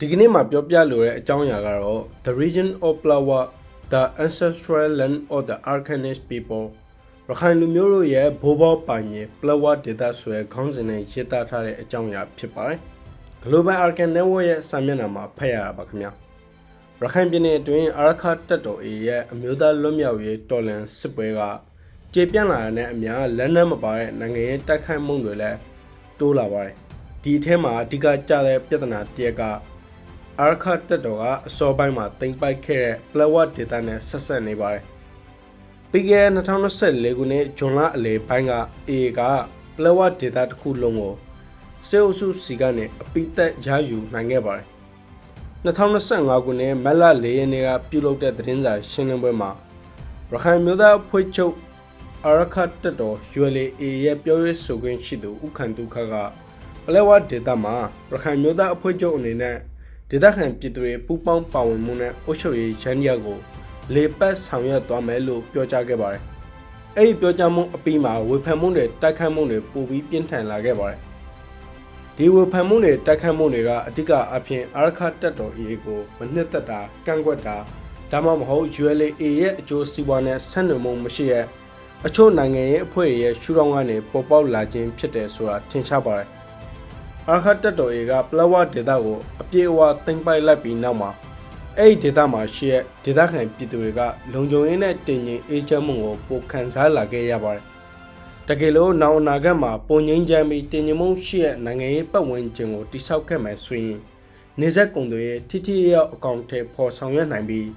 ဒီကနေ့မှာပြောပြလိုတဲ့အကြောင်းအရာကတော့ The region of Plawa the ancestral land of the Arcanist people ရခိုင်လူမျိုးတို့ရဲ့ဘိုးဘောပိုင်မြေ Plawa ဒေသဆိုတဲ့ခေါင်းစဉ်နဲ့ရေးသားထားတဲ့အကြောင်းအရာဖြစ်ပါတယ်။ Global Arcan Network ရဲ့စာမျက်နှာမှာဖတ်ရတာပါခင်ဗျာ။ရခိုင်ပြည်နယ်အတွင်းအာရခတပ်တော် A ရဲ့အမျိုးသားလွတ်မြောက်ရေးတော်လှန်စစ်ပွဲကကျေပြန့်လာတဲ့အများလက်နက်မပါတဲ့နိုင်ငံရေးတိုက်ခိုက်မှုတွေလည်းတိုးလာပါတယ်။ဒီအထက်မှာအဓိကကျတဲ့ပြဿနာတစ်ရက်က အာရခတက်တော်ကအစောပိုင်းမှာတင်ပိုက်ခဲ့တဲ့ပလဝတ်ဒေတာနဲ့ဆက်ဆက်နေပါတယ်။ပြီးခဲ့တဲ့2024ခုနှစ်ဇွန်လအလယ်ပိုင်းက AA ကပလဝတ်ဒေတာတစ်ခုလုံးကိုစေအုပ်စုစီကနေအပိသက်ရယူနိုင်ခဲ့ပါတယ်။2025ခုနှစ်မတ်လ4ရက်နေ့ကပြုလုပ်တဲ့သတင်းစာရှင်းလင်းပွဲမှာရခိုင်မျိုးသားအဖွဲ့ချုပ်အာရခတက်တော် ULA ရဲ့ပြောရေးဆိုခွင့်ရှိသူဥက္ကဋ္ဌခကပလဝတ်ဒေတာမှာရခိုင်မျိုးသားအဖွဲ့ချုပ်အနေနဲ့ ဒေသခံပြည်သူတွေပူးပေါင်းပါဝင်မှုနဲ့အုပ်ချုပ်ရေးရန်ရကိုလေပတ်ဆောင်ရွက်သွားမယ်လို့ပြောကြားခဲ့ပါတယ်။အဲ့ဒီပြောကြားမှုအပြီးမှာဝေဖန်မှုတွေတိုက်ခိုက်မှုတွေပိုပြီးပြင်းထန်လာခဲ့ပါတယ်။ဒီဝေဖန်မှုတွေတိုက်ခိုက်မှုတွေကအဓိကအဖြစ်အာရခတက်တော် AA ကိုမနှစ်သက်တာကန့်ကွက်တာဒါမှမဟုတ် ULA ရဲ့အကျိုးစီးပွားနဲ့ဆက်နွယ်မှုမရှိတဲ့အချို့နိုင်ငံရေးအဖွဲ့တွေရဲ့ရှုထောင့်ကနေပေါ်ပေါက်လာခြင်းဖြစ်တယ်ဆိုတာထင်ရှားပါတယ်။ အာခတ်တက်တော် A ကပလဝဒေတာကိုအပြေအဝသိမ့်ပိုက်လိုက်ပြီးနောက်မှာအဲ့ဒီဒေတာမှာရှိတဲ့ဒေတာခံပြည်သူတွေကလုံခြုံရေးနဲ့တင်ငင်အေးချမ်းမှုကိုပိုခံစားလာခဲ့ရပါတယ်။တကယ်လို့နောက်အနာဂတ်မှာပုံငိမ့်ချမ်းပြီးတင်ငင်မှုရှိတဲ့နိုင်ငံရေးပတ်ဝန်းကျင်ကိုတိဆောက်ခဲ့မယ်ဆိုရင်နေဆက်ကုံတွေရဲ့ထိထိရောက်အကောင့်ထဲပေါ်ဆောင်ရွက်နိုင်ပြီး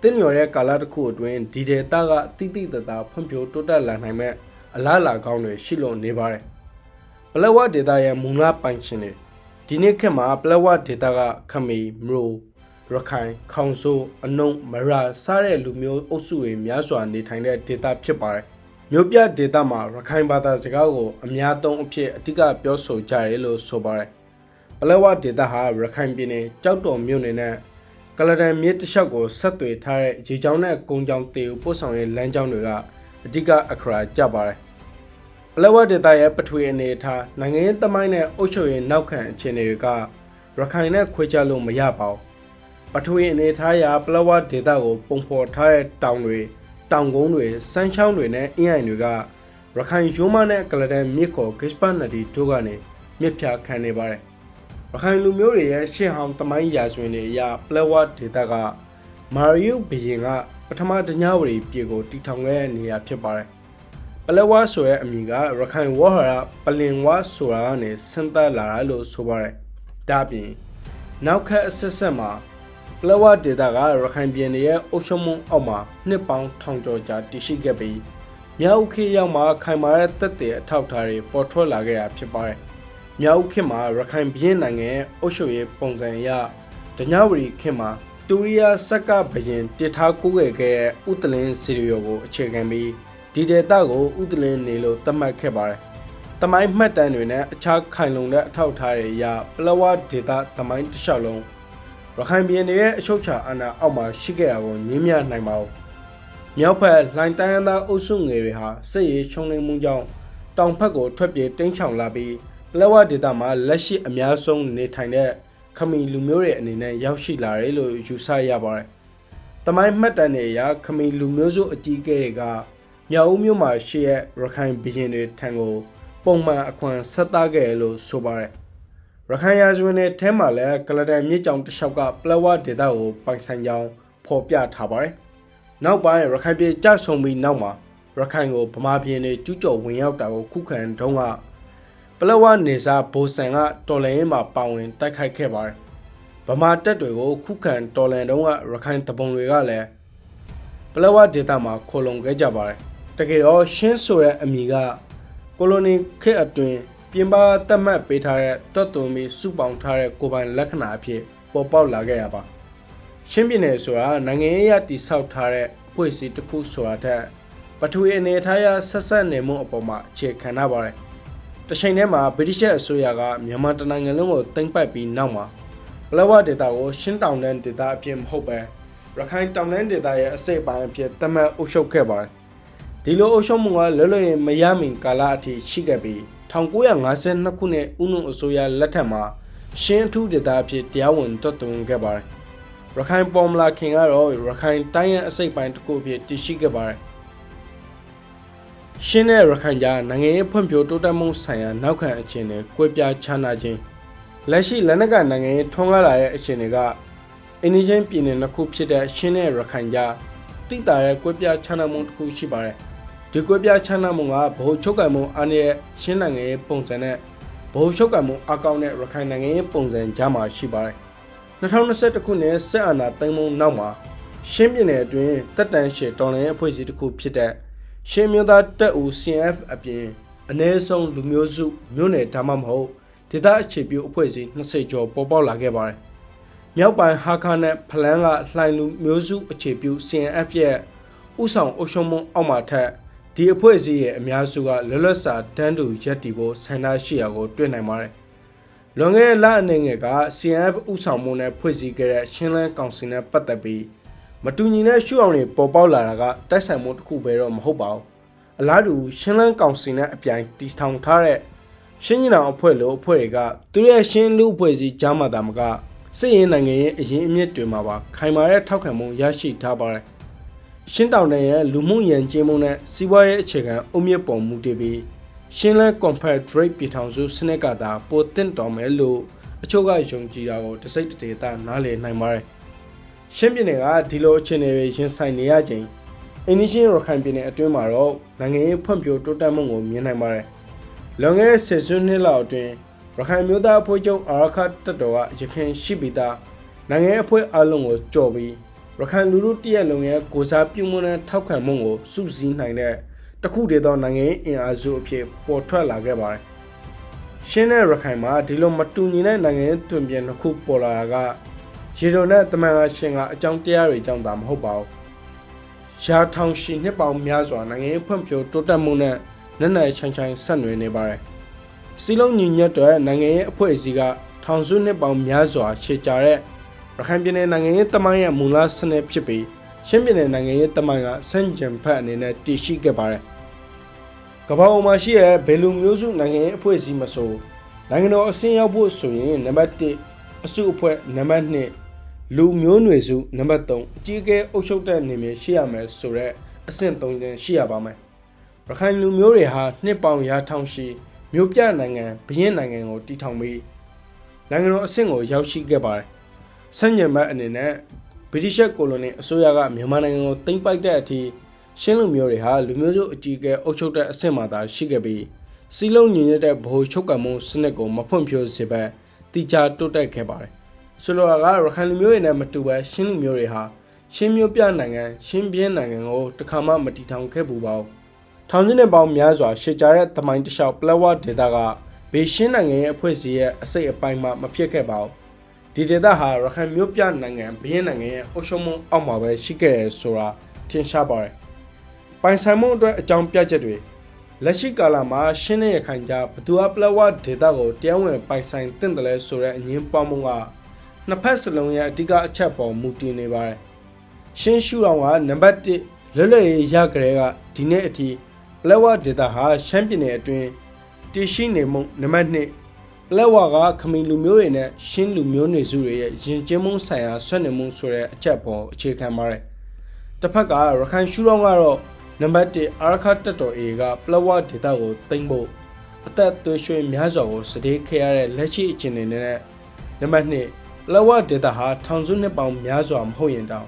တင်းရော်တဲ့ကာလတစ်ခုအတွင်းဒီဒေတာကတိတိတသားဖွံ့ဖြိုးတိုးတက်လာနိုင်မဲ့အလားအလာကောင်းတွေရှိလို့နေပါတယ်။ ပလက်ဝဒေတာရဲ့မူလပိုင်ရှင်တွေဒီနေ့ခေတ်မှာပလက်ဝဒေတာကခမီမရိုရခိုင်ခေါင်ဆိုးအနုံမရစားတဲ့လူမျိုးအုပ်စုတွေများစွာနေထိုင်တဲ့ဒေတာဖြစ်ပါတယ်မြို့ပြဒေတာမှာရခိုင်ဘာသာစကားကိုအများသုံးအဖြစ်အဓိကပြောဆိုကြတယ်လို့ဆိုပါတယ်ပလက်ဝဒေတာဟာရခိုင်ပြည်နယ်ကြောက်တော်မြို့နယ်နဲ့ကလဒန်မြစ်တစ်လျှောက်ကိုဆက်သွယ်ထားတဲ့ရေချောင်းနဲ့ကုန်းချောင်းတေကိုပို့ဆောင်ရေးလမ်းကြောင်းတွေကအဓိကအခရာကျပါတယ် ပလက်ဝဒေတာရဲ့ပထဝီအနေအထားနိုင်ငံရေးသမိုင်းနဲ့အုပ်ချုပ်ရေးနောက်ခံအခြေအနေတွေကရခိုင်နဲ့ခွဲခြားလို့မရပါဘူးပထဝီအနေအထားရာပလက်ဝဒေတာကို ပုံဖော်ထားတဲ့တောင်တွေတောင်ကုန်းတွေစမ်းချောင်းတွေနဲ့အင်းအိုင်တွေကရခိုင်ရိုးမနဲ့ကလဒန်မြစ်ခေါ်ဂစ်ပတ်နဒီတို့ကနေမြစ်ဖြာခံနေပါတယ်ရခိုင်လူမျိုးတွေရဲ့ရှေ့ဟောင်းသမိုင်းရာဇဝင်တွေအရပလက်ဝဒေတာကမာရီယုဘီရင်ကပထမဒညဝရီပြည်ကိုတီထောင်ခဲ့တဲ့နေရာဖြစ်ပါတယ် ပလက်ဝါဆိုတဲ့အမည်ကရခိုင်ဝါဟာရပလင်ဝါဆိုတာကနေဆင်းသက်လာတာလို့ဆိုပါတယ်။ဒါပြင်နောက်ခက်အဆက်ဆက်မှာပလက်ဝဒေတာကရခိုင်ပြည်နယ်ရဲ့အုပ်ချုပ်မှုအောက်မှာနှစ်ပေါင်းထောင်ကျော်ကြာတည်ရှိခဲ့ပြီးမြောက်ခေရောက်မှာခိုင်မာတဲ့တက်တဲ့အထောက်အထားတွေပေါ်ထွက်လာခဲ့တာဖြစ်ပါတယ်။မြောက်ခေမှာရခိုင်ပြည်နိုင်ငံရဲ့အုပ်ချုပ်ရေးပုံစံအရဒညဝရီခေမှာတူရီယာဆက်ကဘရင်တည်ထားကိုးခဲ့တဲ့ဥတလင်းစီရီယိုကိုအခြေခံပြီး ဒီဒေတာကိုဥဒလင်းနေလို့သတ်မှတ်ခဲ့ပါတယ်။တမိုင်းမှတ်တမ်းတွေနဲ့အခြားခိုင်လုံတဲ့အထောက်အထားတွေအရပလဝဒေတာတမိုင်းတစ်လျှောက်လုံးရခိုင်ပြည်နယ်ရဲ့အချုပ်ချာအာဏာအောက်မှာရှိခဲ့တာကိုငြင်းမြနိုင်ပါဘူး။မြောက်ဘက်လှိုင်တိုင်းသားအုပ်စုငယ်တွေဟာစစ်ရေးချုံနေမှုကြောင့်တောင်ဘက်ကိုထွက်ပြေးတင်းချောင်လာပြီးပလဝဒေတာမှာလက်ရှိအများဆုံးနေထိုင်တဲ့ခမီလူမျိုးတွေအနေနဲ့ရောက်ရှိလာတယ်လို့ယူဆရပါတယ်။တမိုင်းမှတ်တမ်းတွေအရခမီလူမျိုးစုအကြီးအကဲတွေက မြောက်ဦးမြို့မှာရှိတဲ့ရခိုင်ဘီရင်တွေထံကိုပုံမှန်အခွန်ဆက်သားခဲ့လို့ဆိုပါတယ်ရခိုင်ရာဇဝင်နဲ့ထဲမှာလည်းကလဒန်မြစ်ကြောင်တစ်လျှောက်ကပလဝဒေတာကိုပိုင်ဆိုင်ကြောင်းဖော်ပြထားပါတယ်နောက်ပိုင်းရခိုင်ပြည်ကြဆုံပြီးနောက်မှာရခိုင်ကိုဗမာပြည်နေကျူးကျော်ဝင်ရောက်တာကိုခုခံတုန်းကပလဝနေစာဘိုဆန်ကတော်လန်ရေးမှာပါဝင်တိုက်ခိုက်ခဲ့ပါတယ်ဗမာတပ်တွေကိုခုခံတော်လန်တုန်းကရခိုင်တပုံတွေကလည်းပလဝဒေတာမှာခိုလုံခဲ့ကြပါတယ် တကယ်တော့ရှင်းဆိုတဲ့အမည်ကကိုလိုနီခေတ်အတွင်းပြင်ပသတ်မှတ်ပေးထားတဲ့တွတ်တုံပြီးစုပေါင်းထားတဲ့ကိုပိုင်လက္ခဏာအဖြစ်ပေါ်ပေါက်လာခဲ့ရပါရှင်းပြည်နယ်ဆိုတာနိုင်ငံရေးအတိဆောက်ထားတဲ့အဖွဲ့အစည်းတစ်ခုဆိုတာတဲ့ပထဝီအနေထားရဆက်ဆက်နေမှုအပေါ်မှာအခြေခံထားပါတယ်တချိန်တည်းမှာဗြိတိရှ်အစိုးရကမြန်မာတနိုင်ငံလုံးကိုတင်ပိုက်ပြီးနောက်မှာပလဝဒေတာကိုရှင်းတောင်တန်းဒေတာအဖြစ်မဟုတ်ပဲရခိုင်တောင်တန်းဒေတာရဲ့အစိတ်အပိုင်းအဖြစ်သတ်မှတ်အုပ်ချုပ်ခဲ့ပါတယ် ဒီလိုအုပ်ချုပ်မှုကလွတ်လပ်ရေးမရမီကာလအထိရှိခဲ့ပြီး1952ခုနှစ်ဥနုအစိုးရလက်ထက်မှာရှင်းအထူးဒေသအဖြစ်တရားဝင်တွတ်သွင်းခဲ့ပါတယ်ရခိုင်ပေါ်မလာခင်ကတော့ရခိုင်တိုင်းရဲ့အစိတ်ပိုင်းတစ်ခုအဖြစ်တည်ရှိခဲ့ပါတယ်ရှင်းတဲ့ရခိုင်ကြားနိုင်ငံရေးဖွံ့ဖြိုးတိုးတက်မှုဆိုင်ရာနောက်ခံအခြေအနေကွဲပြားခြားနာခြင်းလက်ရှိလက်နက်ကနိုင်ငံရေးထွန်းကားလာတဲ့အခြေအနေကအင်းဒီချင်းပြည်နယ်နှစ်ခုဖြစ်တဲ့ရှင်းတဲ့ရခိုင်ကြားတိတာတဲ့ကွဲပြားခြားနာမှုတစ်ခုရှိပါတယ် ဒီကွဲပြားခြားနာမှုကဗဟိုချုပ်ကံမှုအားနည်းတဲ့ရှင်းနိုင်ငံရေးပုံစံနဲ့ဗဟိုချုပ်ကံမှုအကောင့်နဲ့ရခိုင်နိုင်ငံရေးပုံစံကြားမှာရှိပါတယ်2021ခုနှစ်ဆက်အာဏာသိမ်းမှုနောက်မှာရှင်းပြည်နယ်အတွင်းတက်တန်ရှေတော်လှန်ရေးအဖွဲ့အစည်းတစ်ခုဖြစ်တဲ့ရှင်းမျိုးသားတပ်ဦး CNF အပြင်အ ਨੇ ဆုံးလူမျိုးစုမြို့နယ်ဒါမှမဟုတ်ဒေသအခြေပြုအဖွဲ့အစည်း20ကျော်ပေါ်ပေါက်လာခဲ့ပါတယ်။မြောက်ပိုင်းဟာခါနဲ့ဖလန်းကလှိုင်လူမျိုးစုအခြေပြု CNF ရဲ့ဥဆောင်အုပ်ချုပ်မှုအောက်မှာထက် ဒီအဖွဲ့အစည်းရဲ့အများစုကလွတ်လပ်စွာတန်းတူရက်တီဖို့ဆန္ဒရှိရာကိုတွေ့နိုင်ပါတယ်။လွန်ခဲ့တဲ့လအနေငယ်က CNF ဥဆောင်မှုနဲ့ဖွဲ့စည်းခဲ့တဲ့ရှင်းလန်းကောင်စီနဲ့ပတ်သက်ပြီးမတူညီတဲ့ရှုအောင်တွေပေါ်ပေါက်လာတာကတိုက်ဆိုင်မှုတစ်ခုပဲတော့မဟုတ်ပါဘူး။အလားတူရှင်းလန်းကောင်စီနဲ့အပြိုင်တီထောင်ထားတဲ့ရှင်းညီနောင်အဖွဲ့လိုအဖွဲ့တွေကသူရဲ့ရှင်းလူအဖွဲ့စည်းကြားမှာတာမကစစ်ရေးနိုင်ငံရဲ့အရင်အမြင့်တွေမှာပါခိုင်မာတဲ့ထောက်ခံမှုရရှိထားပါတယ်။ ရှင်းတောင်နယ်ရဲ့လူမှုရန်ကျင်းမှုနဲ့စီးပွားရေးအခြေခံအုံမြင့်ပေါ်မူတည်ပြီးရှင်းလန်း Confederate ပြည်ထောင်စုစနစ်ကသာပိုတင်တော်မယ်လို့အချို့ကယုံကြည်တာကိုတစိတ်တဒေသနားလည်နိုင်ပါတယ်။ရှင်းပြည်နယ်ကဒီလိုအခြေအနေတွေရင်ဆိုင်နေရချိန်အင်းရှင်ရခိုင်ပြည်နယ်အတွင်းမှာတော့နိုင်ငံရေးဖွံ့ဖြိုးတိုးတက်မှုကိုမြင်နိုင်ပါတယ်။လွန်ခဲ့တဲ့ဆယ်စုနှစ်လောက်အတွင်းရခိုင်မျိုးသားအဖွဲ့ချုပ်အာရခတပ်တော်ကရခိုင်ရှိပြီးသားနိုင်ငံရေးအဖွဲ့အလုံးကိုကြော်ပြီး ရခိုင်လူထုတရက်လုံးရဲ့ကိုစားပြုမှုနဲ့ထောက်ခံမှုကိုစုစည်းနိုင်တဲ့တခုတည်းသောနိုင်ငံရေးအင်အားစုအဖြစ်ပေါ်ထွက်လာခဲ့ပါတယ်။ရှင်းတဲ့ရခိုင်မှာဒီလိုမတူညီတဲ့နိုင်ငံရေးတွင်ပြန်တစ်ခုပေါ်လာတာကရေတော်နဲ့တမန်အရှင်ကအကြောင်းတရားတွေကြောင့်သာမဟုတ်ပါဘူး။ရာထောင်ရှိနှစ်ပေါင်းများစွာနိုင်ငံရေးဖွံ့ဖြိုးတိုးတက်မှုနဲ့နက်နယ်ချမ်းချမ်းဆက်နွယ်နေပါတယ်။စီလုံးညီညွတ်တဲ့နိုင်ငံရေးအဖွဲ့အစည်းကထောင်စုနှစ်ပေါင်းများစွာရှေ့ကြတဲ့ ရခိုင်ပြည်နယ်နိုင်ငံရေးတမိုင်းရဲ့မူလစနစ်ဖြစ်ပြီးရှမ်းပြည်နယ်နိုင်ငံရေးတမိုင်းကဆန့်ကျင်ဘက်အနေနဲ့တည်ရှိခဲ့ပါတယ်။ကမ္ဘာပေါ်မှာရှိတဲ့ဘယ်လူမျိုးစုနိုင်ငံရေးအဖွဲ့အစည်းမဆိုနိုင်ငံတော်အဆင့်ရောက်ဖို့ဆိုရင်နံပါတ်1အစုအဖွဲ့နံပါတ်2လူမျိုးနွယ်စုနံပါတ်3အကြီးအကဲအုပ်ချုပ်တဲ့နေမြေရှိရမယ်ဆိုတော့အဆင့်3ကျင်းရှိရပါမယ်။ရခိုင်လူမျိုးတွေဟာနှစ်ပေါင်းရာထောင်ရှိမြို့ပြနိုင်ငံဘရင်နိုင်ငံကိုတည်ထောင်ပြီးနိုင်ငံတော်အဆင့်ကိုရောက်ရှိခဲ့ပါတယ်။ ဆန့်ကျင်ဘက်အနေနဲ့ဗြိတိရှ်ကိုလိုနီအစိုးရကမြန်မာနိုင်ငံကိုသိမ်းပိုက်တဲ့အထိရှင်းလူမျိုးတွေဟာလူမျိုးစုအကြီးအကဲအုပ်ချုပ်တဲ့အဆင့်မှာသာရှိခဲ့ပြီးစီလုံးညီညွတ်တဲ့ဗဟိုချုပ်ကံမှုစနစ်ကိုမဖွံ့ဖြိုးစေဘဲတိကျတိုးတက်ခဲ့ပါတယ်။ဆိုလိုတာကရခိုင်လူမျိုးတွေနဲ့မတူဘဲရှင်းလူမျိုးတွေဟာရှင်းမျိုးပြနိုင်ငံရှင်းပြင်းနိုင်ငံကိုတခါမှမတီထောင်ခဲ့ဘူးပါဘူး။ထောင်ချင်းတဲ့ပေါင်းများစွာရှေ့ကြတဲ့သမိုင်းတလျှောက်ပလက်ဝဒေတာကဘေရှင်းနိုင်ငံရဲ့အဖွဲ့အစည်းရဲ့အစိတ်အပိုင်းမှမဖြစ်ခဲ့ပါဘူး။ ဒီဒေတာဟာရခိုင်မျိုးပြနိုင်ငံဘင်းနိုင်ငံရဲ့အုပ်ချုပ်မှုအောက်မှာပဲရှိခဲ့တယ်ဆိုတာထင်ရှားပါတယ်။ပိုင်ဆိုင်မှုအတွက်အကြောင်းပြချက်တွေလက်ရှိကာလမှာရှင်းတဲ့ရခိုင်ကြားဘသူအပလဝဒေတာကိုတရားဝင်ပိုင်ဆိုင်တင့်တယ်လဲဆိုတဲ့အငင်းပွားမှုကနှစ်ဖက်စလုံးရဲ့အဓိကအချက်ပေါ်မူတည်နေပါတယ်။ရှင်းရှုတော်ကနံပါတ်1လွတ်လပ်ရေးရကြတဲ့ကဒီနေ့အထိပလက်ဝဒေတာဟာရှမ်းပြည်နယ်အတွင်းတည်ရှိနေမှုနံပါတ်2 ပလက်ဝကခမီလူမျိုးတွေနဲ့ရှင်းလူမျိုးနွယ်စုတွေရဲ့ယဉ်ကျေးမှုဆိုင်ရာဆွေးနွေးမှုဆိုတဲ့အချက်ပေါ်အခြေခံပါတယ်။တစ်ဖက်ကရခိုင်ရှုတော်ကတော့နံပါတ်1အာရခတက်တော် A ကပလဝဒေတာကိုတင်ဖို့အသက်သွေးရွှေများစွာကိုစတဲ့ခဲ့ရတဲ့လက်ရှိအခြေအနေနဲ့နံပါတ်2ပလဝဒေတာဟာထောင်စုနှစ်ပေါင်းများစွာမဟုတ်ရင်တောင်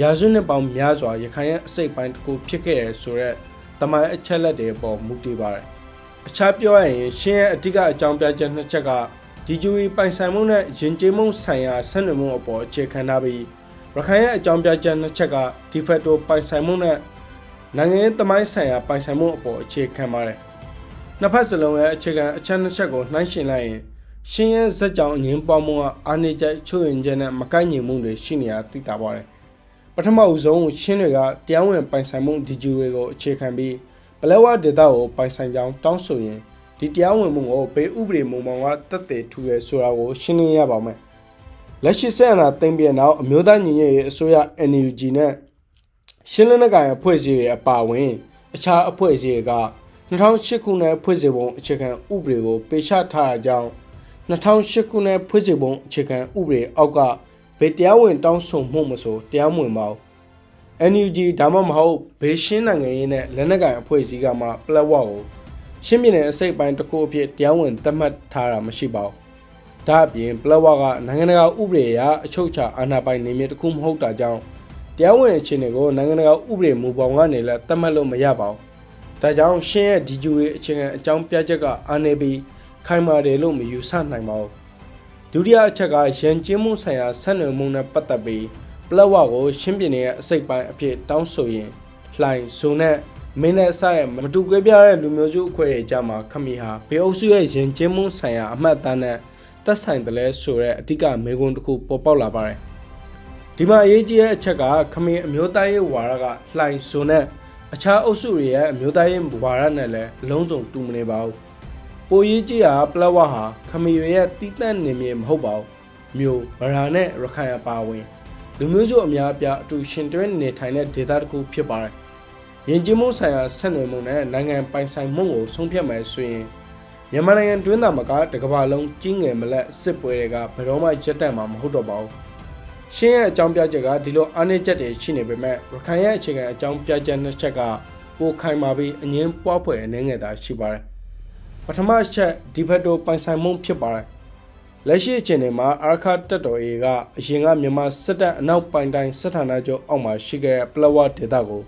ရာစုနှစ်ပေါင်းများစွာရခိုင်ရဲ့အစိတ်ပိုင်းတစ်ခုဖြစ်ခဲ့ရဆိုတဲ့တမိုင်းအချက်လက်တွေပေါ်မူတည်ပါတယ် အခြားပြောရရင်ရှင်းရဲ့အဓိကအကြောင်းပြချက်နှစ်ချက်ကဒီဂျူရီပိုင်ဆိုင်မှုနဲ့ယဉ်ကျေးမှုဆိုင်ရာဆက်နွယ်မှုအပေါ်အခြေခံထားပြီးရခိုင်ရဲ့အကြောင်းပြချက်နှစ်ချက်ကဒီဖက်တိုပိုင်ဆိုင်မှုနဲ့နိုင်ငံရေးသမိုင်းဆိုင်ရာပိုင်ဆိုင်မှုအပေါ်အခြေခံပါတယ်။နှစ်ဖက်စလုံးရဲ့အခြေခံအချက်နှစ်ချက်ကိုနှိုင်းယှဉ်လိုက်ရင်ရှင်းရဲဇက်ကြောင်အငင်းပွားမှုကအာနေချက်ချွတ်ရင်ချက်နဲ့မကိုက်ညီမှုတွေရှိနေတာသိတာပါတယ်။ပထမအဦးဆုံးရှင်းတွေကတရားဝင်ပိုင်ဆိုင်မှုဒီဂျူတွေကိုအခြေခံပြီး ပလဲဝဒေတာကိုပိုင်ဆိုင်ကြောင်းတောင်းဆိုရင်ဒီတရားဝင်မှုကိုဘေးဥပဒေမူမောင်ကတက်တဲ့ထူရဲဆိုတာကိုရှင်းလင်းရပါမယ်။လက်ရှိဆက်အနာသိမ့်ပြနောက်အမျိုးသားညီညွတ်ရေးအစိုးရ NUG နဲ့ရှင်းလင်းတဲ့ကောင်အဖွဲ့အစည်းတွေအပါအဝင် အခြားအဖွဲ့အစည်းတွေက2008ခုနှစ်ဖွဲ့စည်းပုံအခြေခံဥပဒေကိုပေးချထားတာကြောင့်2008ခုနှစ်ဖွဲ့စည်းပုံအခြေခံဥပဒေအောက်ကဗေတရားဝင်တောင်းဆိုမှုမဆိုတရားမဝင်ပါဘူး NUG ဒါမှမဟုတ်ဘေးရှင်းနိုင်ငံရေးနဲ့လက်နက်ကိုင်အဖွဲ့အစည်းကမှပလက်ဝကိုရှင်းပြတဲ့အစိတ်ပိုင်းတစ်ခုအဖြစ်တရားဝင်သတ်မှတ်ထားတာမရှိပါဘူး။ဒါအပြင်ပလက်ဝကနိုင်ငံတကာဥပဒေအရအချုပ်အခြာအာဏာပိုင်နေမြေတစ်ခုမဟုတ်တာကြောင့်တရားဝင်အခြေအနေကိုနိုင်ငံတကာဥပဒေမူပေါင်းကနေလည်းသတ်မှတ်လို့မရပါဘူး။ဒါကြောင့်ရှင်းရဲ့ဒီဂျူရီအခြေခံအကြောင်းပြချက်ကအာနေပြီးခိုင်မာတယ်လို့မယူဆနိုင်ပါဘူး။ဒုတိယအချက်ကရန်ကျင်းမှုဆိုင်ရာဆက်နွယ်မှုနဲ့ပတ်သက်ပြီး ပလက်ဝကိုရှင်းပြနေတဲ့အစိတ်ပိုင်းအဖြစ်တောင်းဆိုရင်လှိုင်ဇုံနဲ့မင်းနဲ့စတဲ့မတူကွဲပြားတဲ့လူမျိုးစုအဖွဲ့တွေကြားမှာခမီဟာဘေအုပ်စုရဲ့ရင်ကျင်းမှုဆိုင်ရာအမှတ်အသားနဲ့သက်ဆိုင်တယ်လဲဆိုတဲ့အဓိကမေးခွန်းတစ်ခုပေါ်ပေါက်လာပါတယ်ဒီမှာအရေးကြီးတဲ့အချက်ကခမီအမျိုးသားရေးဝါဒကလှိုင်ဇုံနဲ့အခြားအုပ်စုတွေရဲ့အမျိုးသားရေးဝါဒနဲ့လည်းအလုံးစုံတူမနေပါဘူးပိုရေးကြီးတာပလက်ဝဟာခမီတွေရဲ့တီးတန့်နေမြေမဟုတ်ပါဘူးမျိုးဗရာနဲ့ရခိုင်အပါအဝင် လူမျိုးစုအများအပြားအတူရှင်တွဲနေထိုင်တဲ့ဒေသတစ်ခုဖြစ်ပါတယ်။ယဉ်ကျေးမှုဆိုင်ရာဆက်နွယ်မှုနဲ့နိုင်ငံပိုင်ဆိုင်မှုကိုဆုံးဖြတ်မယ်ဆိုရင်မြန်မာနိုင်ငံတွင်းသားမကတကမ္ဘာလုံးကြီးငယ်မလက်စစ်ပွဲတွေကဘယ်တော့မှရပ်တန့်မှာမဟုတ်တော့ပါဘူး။ရှင်းရဲ့အကြောင်းပြချက်ကဒီလိုအားနည်းချက်တွေရှိနေပေမဲ့ရခိုင်ရဲ့အခြေခံအကြောင်းပြချက်နှစ်ချက်ကပိုခိုင်မာပြီးအငင်းပွားဖွယ်အနေငယ်သာရှိပါတယ်။ပထမချက်ဒီဖက်တိုပိုင်ဆိုင်မှုဖြစ်ပါတယ်။ လက်ရှိအခြေအနေမှာအာခါတက်တော် A ကအရင်ကမြန်မာစစ်တပ်အနောက်ပိုင်းတိုင်းစစ်ဌာနချုပ်အောက်မှာရှိခဲ့တဲ့ပလဝဒေသကို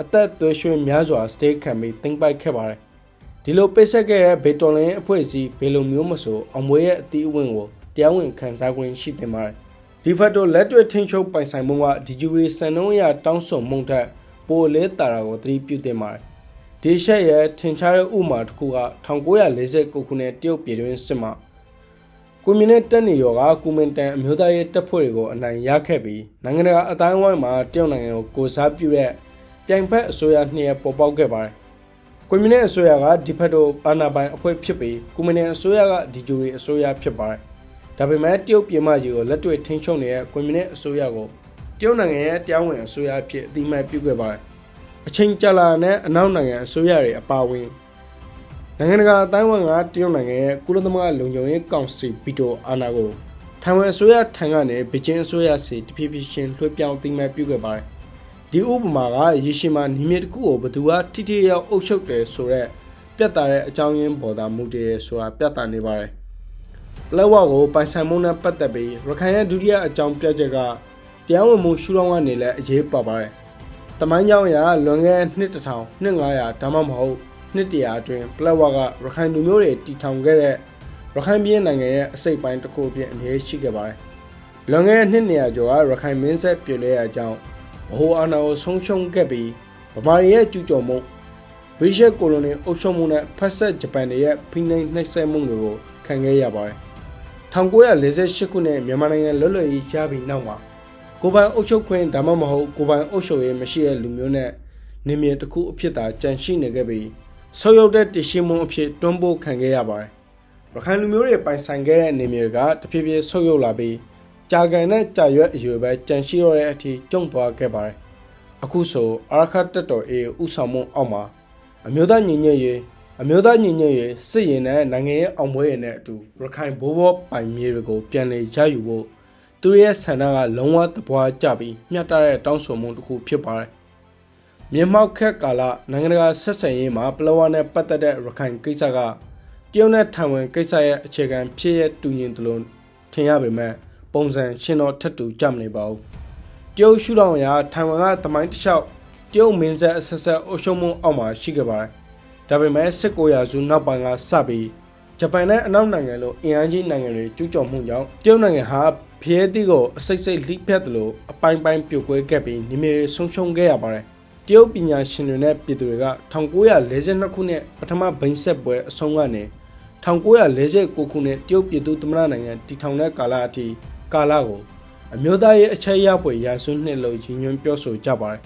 အသက်သွေးရွှေများစွာစတေးခံပြီးတင်ပိုက်ခဲ့ပါတယ်။ဒီလိုပိတ်ဆက်ခဲ့တဲ့ဘေတော်လင်းအဖွဲ့အစည်းဘယ်လိုမျိုးမဆိုအမွေရဲ့အတီးအဝင်းကိုတရားဝင်ခံစား권ရှိတင်ပါတယ်။ဒီဖက်တိုလက်တွေ့ထင်းချုပ်ပိုင်ဆိုင်မှုကဒီဂျူရီစံနှုန်းအရတောင်းဆိုမှုထက်ပိုလေးတာတာကိုသတိပြုတင်ပါတယ်။ဒီရှက်ရဲ့ထင်ရှားတဲ့ဥမာတစ်ခုက1949ခုနှစ်တရုတ်ပြည်တွင်းစစ်မှာ ကွန်မြူနစ်တက်နေရောကကွန်မင်တန်အမျိုးသားရေးတပ်ဖွဲ့တွေကိုအနိုင်ရခဲ့ပြီးနိုင်ငံတကာအတိုင်းအဝိုင်းမှာတရုတ်နိုင်ငံကိုကိုစားပြုတဲ့ပြိုင်ဖက်အစိုးရနှစ်ရပ်ပေါ်ပေါက်ခဲ့ပါတယ်။ကွန်မြူနစ်အစိုးရကဒီဖက်တိုပါနာပိုင်အဖွဲ့ဖြစ်ပြီးကွန်မြူနစ်အစိုးရကဒီဂျူရီအစိုးရဖြစ်ပါတယ်။ဒါပေမဲ့တရုတ်ပြည်မကြီးကိုလက်တွေ့ထိန်းချုပ်နေတဲ့ကွန်မြူနစ်အစိုးရကိုတရုတ်နိုင်ငံရဲ့တရားဝင်အစိုးရဖြစ်အတိအမှတ်ပြုခဲ့ပါတယ်။အချိန်ကြာလာတဲ့အနောက်နိုင်ငံအစိုးရတွေအပါအဝင် နိုင်ငံတကာအတိုင်းအဝန်ကတရုတ်နိုင်ငံရဲ့ကုလသမဂ္ဂလုံခြုံရေးကောင်စီဗီတိုအာဏာကိုထိုင်ဝမ်အစိုးရထံကနေဘေကျင်းအစိုးရစီတဖြည်းဖြည်းချင်းလွှဲပြောင်းသိမ်းမဲ့ပြုခဲ့ပါတယ်။ဒီဥပမာကရေရှည်မှာနိမြေတစ်ခုကိုဘသူကထိထိရောက်အုပ်ချုပ်တယ်ဆိုတော့ပြတ်တာတဲ့အကြောင်းရင်းပေါ်တာမူတည်ဆိုတာပြတ်တာနေပါတယ်။ပလက်ဝကိုပိုင်ဆိုင်မှုနဲ့ပတ်သက်ပြီးရခိုင်ရဲ့ဒုတိယအကြောင်းပြချက်ကတရားဝင်မှုရှုထောင့်ကနေလည်းအရေးပါပါတယ်။တမိုင်းကြောင်ရလွန်ခဲ့နှစ်1000 2500ဒါမှမဟုတ် နှစ်တရာအတွင်းပလက်ဝကရခိုင်လူမျိုးတွေတည်ထောင်ခဲ့တဲ့ရခိုင်ပြည်နိုင်ငံရဲ့အစိတ်ပိုင်းတစ်ခုအဖြစ်အမြဲရှိခဲ့ပါတယ်။လွန်ခဲ့တဲ့နှစ်နေရာကျော်ကရခိုင်မင်းဆက်ပြည်လဲရကြောင်းဗဟိုအာဏာကိုဆုံးရှုံးခဲ့ပြီးဗမာတွေရဲ့ကျူးကျော်မှုဗြိတိရှ်ကိုလိုနီအုပ်ချုပ်မှုနဲ့ဖက်ဆက်ဂျပန်တွေရဲ့ဖိနှိပ်နှိပ်စက်မှုတွေကိုခံခဲ့ရပါတယ်။1948ခုနှစ်မြန်မာနိုင်ငံလွတ်လပ်ရေးရပြီးနောက်မှာကိုပိုင်အုပ်ချုပ်ခွင့်ဒါမှမဟုတ်ကိုပိုင်အုပ်ချုပ်ရေးမရှိတဲ့လူမျိုးနဲ့နေမြေတစ်ခုအဖြစ်သာကြန့်ရှိနေခဲ့ပြီး ဆုပ်ယုပ်တဲ့တရှိမှုအဖြစ်တွန်းပို့ခံခဲ့ရပါတယ်။ရခိုင်လူမျိုးတွေပိုင်ဆိုင်ခဲ့တဲ့နေမြေကတဖြည်းဖြည်းဆုပ်ယုပ်လာပြီးကြာကန်နဲ့ကြာရွက်အရွယ်ပဲကြန့်ရှိတော့တဲ့အထိကျုံသွားခဲ့ပါတယ်။အခုဆိုအာရခတ်တက်တော်အေးဥဆောင်မှုအောက်မှာအမျိုးသားညီညွတ်ရေးအမျိုးသားညီညွတ်ရေးစစ်ရင်နဲ့နိုင်ငံရေးအောင်ပွဲရနဲ့အတူရခိုင်ဘိုးဘောပိုင်မြေတွေကိုပြန်လည်ရယူဖို့သူရဲ့ဆန္ဒကလုံးဝသဘောကျပြီးမျှတတဲ့တောင်းဆိုမှုတစ်ခုဖြစ်ပါတယ်။ မြေမောက်ခက်ကာလနိုင်ငံတကာဆက်ဆံရေးမှာပလောဝါနဲ့ပတ်သက်တဲ့ရခိုင်ကိစ္စကတရုတ်နဲ့ထိုင်ဝမ်ကိစ္စရဲ့အခြေခံဖြစ်ရတူညီသလိုထင်ရပေမဲ့ပုံစံရှင်းတော့ထက်တူကြမနေပါဘူးတရုတ်ရှုထောင့်ရာထိုင်ဝမ်ကတမိုင်းတစ်လျှောက်တရုတ်မင်းဆက်အဆက်ဆက်အုပ်ချုပ်မှုအောက်မှာရှိခဲ့ပါတယ်ဒါပေမဲ့စစ်ကိုရာစုနောက်ပိုင်းကစပြီးဂျပန်နဲ့အနောက်နိုင်ငံလိုအင်အားကြီးနိုင်ငံတွေကျူးကျော်မှုကြောင့်တရုတ်နိုင်ငံဟာဖျဲသီးကိုအစိတ်စိတ်လိဖြတ်တယ်လို့အပိုင်းပိုင်းပြိုကွဲခဲ့ပြီးနေမြေဆုံးရှုံးခဲ့ရပါတယ် တရုတ်ပညာရှင်တွေနဲ့ပြည်သူတွေက1942ခုနှစ်ပထမဘိန်းဆက်ပွဲအဆုံးကနေ1949ခုနှစ်တရုတ်ပြည်သူသမ္မတနိုင်ငံတည်ထောင်တဲ့ကာလအထိကာလကိုအမျိုးသားရေးအချက်ရပွဲရာစွန်းနှစ်လို့ရည်ညွှန်းပြောဆိုကြပါတယ်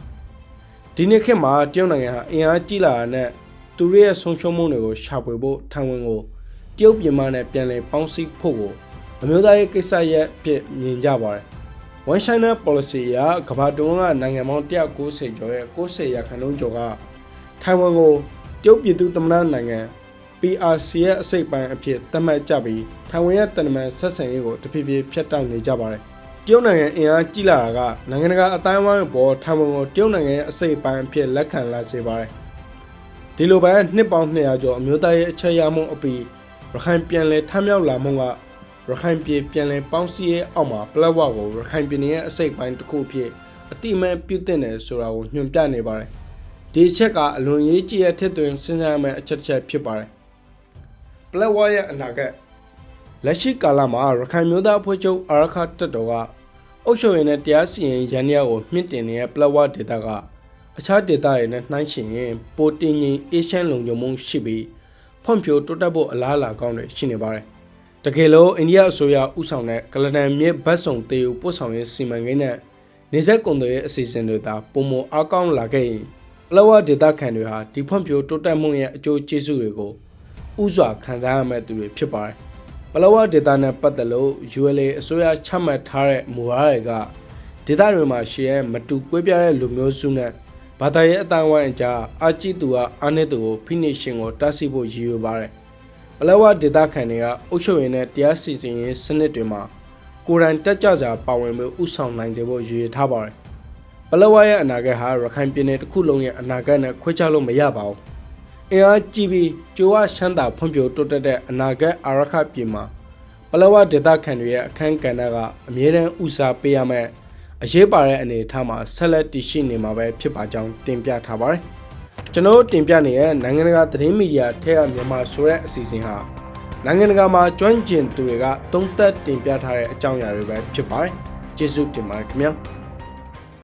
။ဒီနှစ်ခေတ်မှာတရုတ်နိုင်ငံဟာအင်အားကြီးလာတာနဲ့သူတို့ရဲ့ဆုံးရှုံးမှုတွေကိုရှာဖွေဖို့ထိုင်ဝမ်ကိုတရုတ်ပြည်မနဲ့ပြန်လည်ပေါင်းစည်းဖို့ကိုအမျိုးသားရေးကိစ္စရပ်ဖြစ်မြင်ကြပါတယ်။ One China policy အရကမ္ဘာတုံးကနိုင်ငံပေါင်း190ကျော်ရဲ့90ရာခိုင်နှုန်းကျော်ကထိုင်ဝမ်ကိုတရုတ်ပြည်သူသမ္မတနိုင်ငံ PRC ရဲ့အစိတ်ပိုင်းအဖြစ်သတ်မှတ်ကြပြီးထိုင်ဝမ်ရဲ့တန်တမန်ဆက်ဆံရေးကိုတဖြည်းဖြည်းဖျက်တောက်နေကြပါတယ်။တရုတ်နိုင်ငံအင်အားကြီးလာတာကနိုင်ငံတကာအတိုင်းအဝိုင်းပေါ်ထိုင်ဝမ်ကိုတရုတ်နိုင်ငံရဲ့အစိတ်ပိုင်းအဖြစ်လက်ခံလာစေပါတယ်။ဒီလိုပဲနှစ်ပေါင်း200ကျော်အမျိုးသားရဲ့အခြေရမှုအပြီးရခိုင်ပြည်နယ်ထမ်းမြောက်လာမှုက ရခိုင်ပြည်ပြည်နယ်ပေါင်းစည်းရေးအောက်မှာပလက်ဝကိုရခိုင်ပြည်နယ်ရဲ့အစိတ်ပိုင်းတစ်ခုအဖြစ်အတိအမှန်ပြုတင်တယ်ဆိုတာကိုညွှန်ပြနေပါတယ်။ဒီအချက်ကအလွန်ရေးကြီးတဲ့ထစ်သွင်းစဉ်းစားရမယ့်အချက်တစ်ချက်ဖြစ်ပါတယ်။ပလက်ဝရဲ့အနာဂတ်လက်ရှိကာလမှာရခိုင်မျိုးသားအဖွဲ့ချုပ်အာရခတက်တော်ကအုပ်ချုပ်ရေးနဲ့တရားစီရင်ရန်ရကိုမြင့်တင်နေတဲ့ပလက်ဝဒေတာကအခြားဒေတာတွေနဲ့နှိုင်းယှဉ်ရင်ပိုတင်ငင်အေရှန်လုံခြုံမှုရှိပြီးဖွံ့ဖြိုးတိုးတက်ဖို့အလားအလာကောင်းတွေရှိနေပါတယ်။ တကယ်လို့အိန္ဒိယအစိုးရဥဆောင်တဲ့ကလဒန်မြစ်ဘတ်စုံတေယူပို့ဆောင်ရေးစီမံကိန်းနဲ့နေဆက်ကုန်တွေရဲ့အစီအစဉ်တွေသာပုံမအားကောင်းလာခဲ့ရင်ပလဝဒေတာခန်တွေဟာဒီဖွံ့ဖြိုးတိုးတက်မှုရဲ့အကျိုးကျေးဇူးတွေကိုဥစွာခံစားရမယ့်သူတွေဖြစ်ပါတယ်။ပလဝဒေတာနဲ့ပတ်သက်လို့ ULA အစိုးရချမှတ်ထားတဲ့မူအားတွေကဒေတာတွေမှာရှိတဲ့မတူကွဲပြားတဲ့လူမျိုးစုနဲ့ဘာသာရေးအတိုင်းဝိုင်းအကြားအာကြည့်သူကအာနေသူကိုဖိနိရှင်ကိုတားဆီးဖို့ရည်ရွယ်ပါတယ်။ ပလဝဒေတာခန်တွေကအုပ်ချုပ်ရေးနဲ့တရားစီရင်ရေးစနစ်တွေမှာကိုယ်တိုင်တက်ကြကြပါဝင်မှုဥဆောင်နိုင်စေဖို့ရည်ရွယ်ထားပါတယ်။ပလဝရဲ့အနာဂတ်ဟာရခိုင်ပြည်နယ်တစ်ခုလုံးရဲ့အနာဂတ်နဲ့ခွဲခြားလို့မရပါဘူး။အင်အားကြီးပြီးကြိုးဝရှမ်းသာဖွံ့ဖြိုးတိုးတက်တဲ့အနာဂတ်အာရခပြည်မှာပလဝဒေတာခန်တွေရဲ့အခန်းကဏ္ဍကအမြဲတမ်းဥစားပေးရမယ်အရေးပါတဲ့အနေအထားမှာဆက်လက်တည်ရှိနေမှာပဲဖြစ်ပါကြောင်းတင်ပြထားပါတယ်။ ကျွန်တော်တို့တင်ပြနေတဲ့နိုင်ငံတကာသတင်းမီဒီယာထဲကမြန်မာဆိုတဲ့အစီအစဉ်ဟာနိုင်ငံတကာမှာကျွမ်းကျင်သူတွေကတုံးသက်တင်ပြထားတဲ့အကြောင်းအရာတွေပဲဖြစ်ပါတယ်။ကျေးဇူးတင်ပါတယ်ခင်ဗျာ။